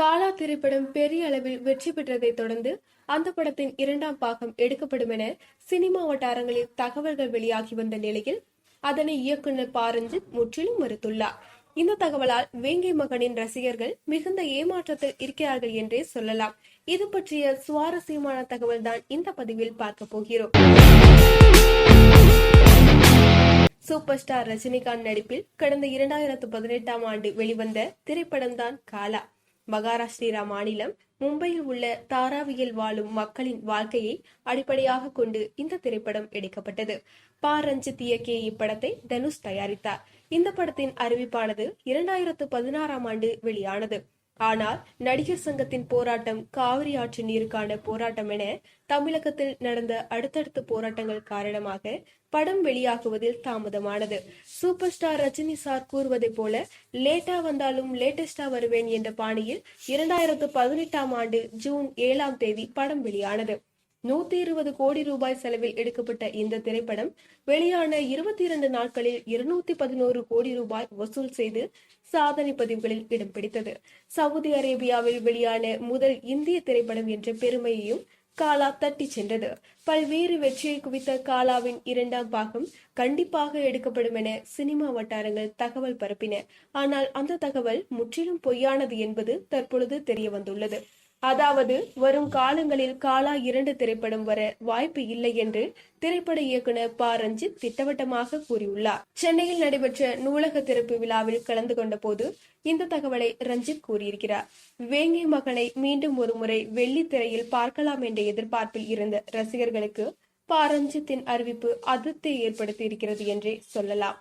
காலா திரைப்படம் பெரிய அளவில் வெற்றி பெற்றதைத் தொடர்ந்து அந்த படத்தின் இரண்டாம் பாகம் எடுக்கப்படும் என சினிமா வட்டாரங்களில் தகவல்கள் வெளியாகி வந்த நிலையில் அதனை இயக்குனர் பாரஞ்சித் முற்றிலும் மறுத்துள்ளார். இந்த தகவலால் வேங்கை மகனின் ரசிகர்கள் மிகுந்த ஏமாற்றத்தில் இருக்கிறார்கள் என்றே சொல்லலாம். இது பற்றிய சுவாரஸ்யமான தகவல் தான் இந்த பதிவில் பார்க்க போகிறோம். சூப்பர் ஸ்டார் ரஜினிகாந்த் நடிப்பில் கடந்த இரண்டாயிரத்து பதினெட்டாம் ஆண்டு வெளிவந்த திரைப்படம்தான் காலா. மகாராஷ்டிரா மாநிலம் மும்பையில் உள்ள தாராவியில் வாழும் மக்களின் வாழ்க்கையை அடிப்படையாக கொண்டு இந்த திரைப்படம் எடுக்கப்பட்டது. பா. ரஞ்சித் இயக்கிய இப்படத்தை தனுஷ் தயாரித்தார். இந்த படத்தின் அறிவிப்பானது இரண்டாயிரத்து பதினாறாம் ஆண்டு வெளியானது. ஆனால் நடிகர் சங்கத்தின் போராட்டம் காவிரி ஆற்று நீருக்கான போராட்டம் என தமிழகத்தில் நடந்த அடுத்தடுத்த போராட்டங்கள் காரணமாக படம் வெளியாகுவதில் தாமதமானது. சூப்பர் ஸ்டார் ரஜினி சார் கூறுவதைப் போல லேட்டா வந்தாலும் லேட்டஸ்டா வருவேன் என்ற பாணியில் இரண்டாயிரத்து பதினெட்டாம் ஆண்டு ஜூன் ஏழாம் தேதி படம் வெளியானது. நூத்தி இருபது கோடி ரூபாய் செலவில் எடுக்கப்பட்ட இந்த திரைப்படம் வெளியான இருபத்தி இரண்டு நாட்களில் இருநூத்தி பதினோரு கோடி ரூபாய் வசூல் செய்து சாதனை பதிவுகளில் இடம் பிடித்தது. சவுதி அரேபியாவில் வெளியான முதல் இந்திய திரைப்படம் என்ற பெருமையையும் காலா தட்டி சென்றது. பல்வேறு வெற்றியை குவித்த காலாவின் இரண்டாம் பாகம் கண்டிப்பாக எடுக்கப்படும் என சினிமா வட்டாரங்கள் தகவல் பரப்பின. ஆனால் அந்த தகவல் முற்றிலும் பொய்யானது என்பது தற்பொழுது தெரிய வந்துள்ளது அதாவது வரும் காலங்களில் காலா இரண்டு திரைப்படம் வர வாய்ப்பு இல்லை என்று திரைப்பட இயக்குனர் ப. ரஞ்சித் திட்டவட்டமாக கூறியுள்ளார். சென்னையில் நடைபெற்ற நூலக திறப்பு விழாவில் கலந்து கொண்ட போது இந்த தகவலை ரஞ்சித் கூறியிருக்கிறார். வேங்கை மகனை மீண்டும் ஒருமுறை வெள்ளி திரையில் பார்க்கலாம் என்ற எதிர்பார்ப்பில் இருந்த ரசிகர்களுக்கு ப. ரஞ்சித்தின் அறிவிப்பு அதிருப்தியை ஏற்படுத்தி இருக்கிறது என்றே சொல்லலாம்.